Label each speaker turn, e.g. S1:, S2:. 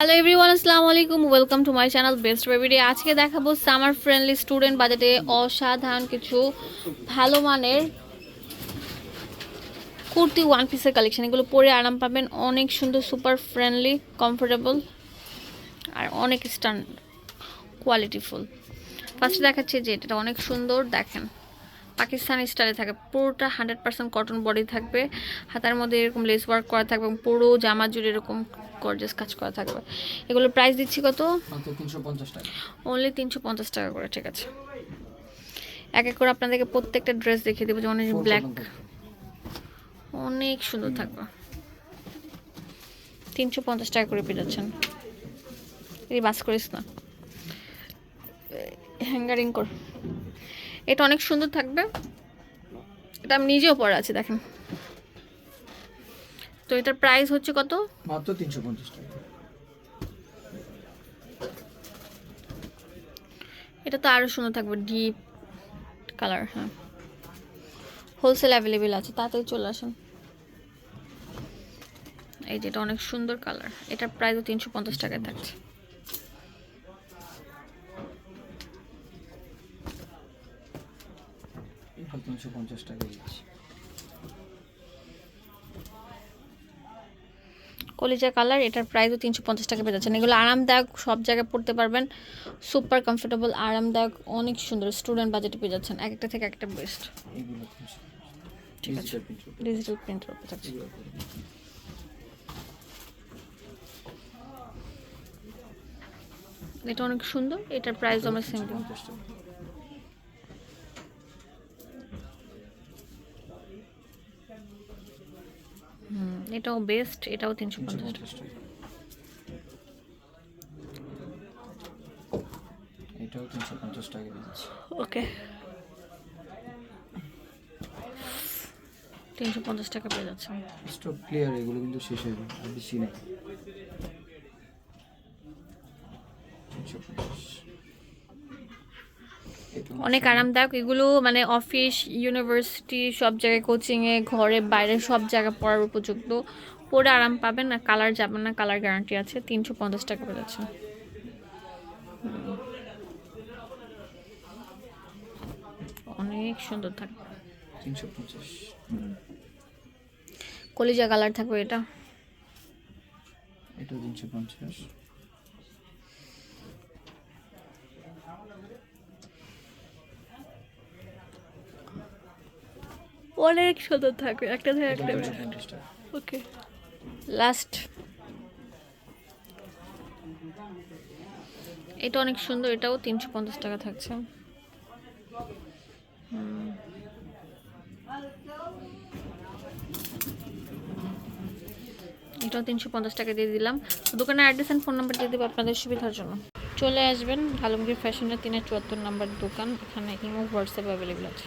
S1: Hello everyone আসসালামু আলাইকুম welcome to my channel best বেবিডি আজকে দেখাবো সামার ফ্রেন্ডলি স্টুডেন্ট বাজেটে অসাধারণ কিছু ভালো মানের কুর্তি ওয়ান পিসের কালেকশন এগুলো পরে আরাম পাবেন। অনেক সুন্দর সুপার ফ্রেন্ডলি কমফোর্টেবল আর অনেক স্টান কোয়ালিটিফুল ফার্স্টে দেখাচ্ছি যে এটা অনেক সুন্দর, দেখেন। পাকিস্তানি স্টাইলে থাকে পুরোটা হান্ড্রেড পার্সেন্ট কটন বডি থাকবে হাতার মধ্যে এরকম লেস ওয়ার্ক করা থাকবে এবং পুরো জামা জুড়ে এরকম গর্জাস কাজ করা থাকবে। এগুলো প্রাইস দিচ্ছি কত? অনলি তিনশো পঞ্চাশ টাকা। করে ঠিক আছে। এক এক করে আপনাদেরকে প্রত্যেকটা ড্রেস দেখিয়ে দেবো যেমন ব্ল্যাক অনেক সুন্দর থাকবে। তিনশো পঞ্চাশ টাকা করে পেয়ে যাচ্ছেন। এই বাস করিস না। হ্যাঙ্গারিং কর। এটা অনেক সুন্দর থাকবে। এটা আমি নিজেও পরে আছি দেখেন। তো এটার প্রাইস হচ্ছে কত?
S2: মাত্র তিনশো পঞ্চাশ টাকা।
S1: এটা তো আরও সুন্দর থাকবে ডিপ কালার হ্যাঁ। হোলসেল অ্যাভেলেবেল আছে তাড়াতাড়ি চলে আসুন। এই যেটা অনেক সুন্দর কালার এটার প্রাইসও তিনশো পঞ্চাশ টাকায় থাকছে।
S2: তিনশো পঞ্চাশ টাকা দিচ্ছি
S1: কলিজা কালার এটার প্রাইসও তিনশো পঞ্চাশ টাকা পেয়ে যাচ্ছেন। এগুলো আরামদায়ক সব জায়গায় পড়তে পারবেন। সুপার কমফোর্টেবল আরামদায়ক অনেক সুন্দর স্টুডেন্ট বাজেটে পেয়ে যাচ্ছেন। এক একটা থেকে একটা বেস্ট ঠিক আছে।
S2: ডিজিটাল প্রিন্ট
S1: থাকছে
S2: করে দিচ্ছি।
S1: এটা অনেক সুন্দর এটার প্রাইস আমার সেম
S2: তিনশো পঞ্চাশ টাকা
S1: হুম এটাও বেস্ট এটাও তিনশো পঞ্চাশ টাকা।
S2: এটাও তিনশো পঞ্চাশ টাকা
S1: ওকে তিনশো পঞ্চাশ টাকা পেয়ে যাচ্ছে।
S2: স্টক ক্লিয়ার এগুলো কিন্তু শেষ হয়ে যাবে বেশি নেই। তিনশো পঞ্চাশ।
S1: অনেক আরামদায়ক। এগুলো মানে অফিস ইউনিভার্সিটি সব জায়গায় কোচিংয়ে ঘরে বাইরে সব জায়গায় পড়ার উপযুক্ত। পরে আরাম পাবেন না কালার যাবে না কালার গ্যারান্টি আছে তিনশো পঞ্চাশ টাকা যাচ্ছে অনেক সুন্দর থাকবে
S2: তিনশো পঞ্চাশ।
S1: কলিজা কালার থাকবে এটা।
S2: এটাও তিনশো পঞ্চাশ।
S1: অনেক সুন্দর থাকবে একটা থেকে
S2: এটা
S1: একটা ওকে। লাস্ট এটা অনেক সুন্দর এটাও তিনশো পঞ্চাশ টাকা থাকছে। এটাও তিনশো পঞ্চাশ টাকা দিয়ে দিলাম। তো দোকানের অ্যাড্রেস অ্যান্ড ফোন নাম্বার দিয়ে দেবো আপনাদের সুবিধার জন্য। চলে আসবেন ভালমগির ফ্যাশনের তিনের চুয়াত্তর নাম্বার দোকান এখানে ইমো হোয়াটসঅ্যাপ অ্যাভেলেবেল আছে।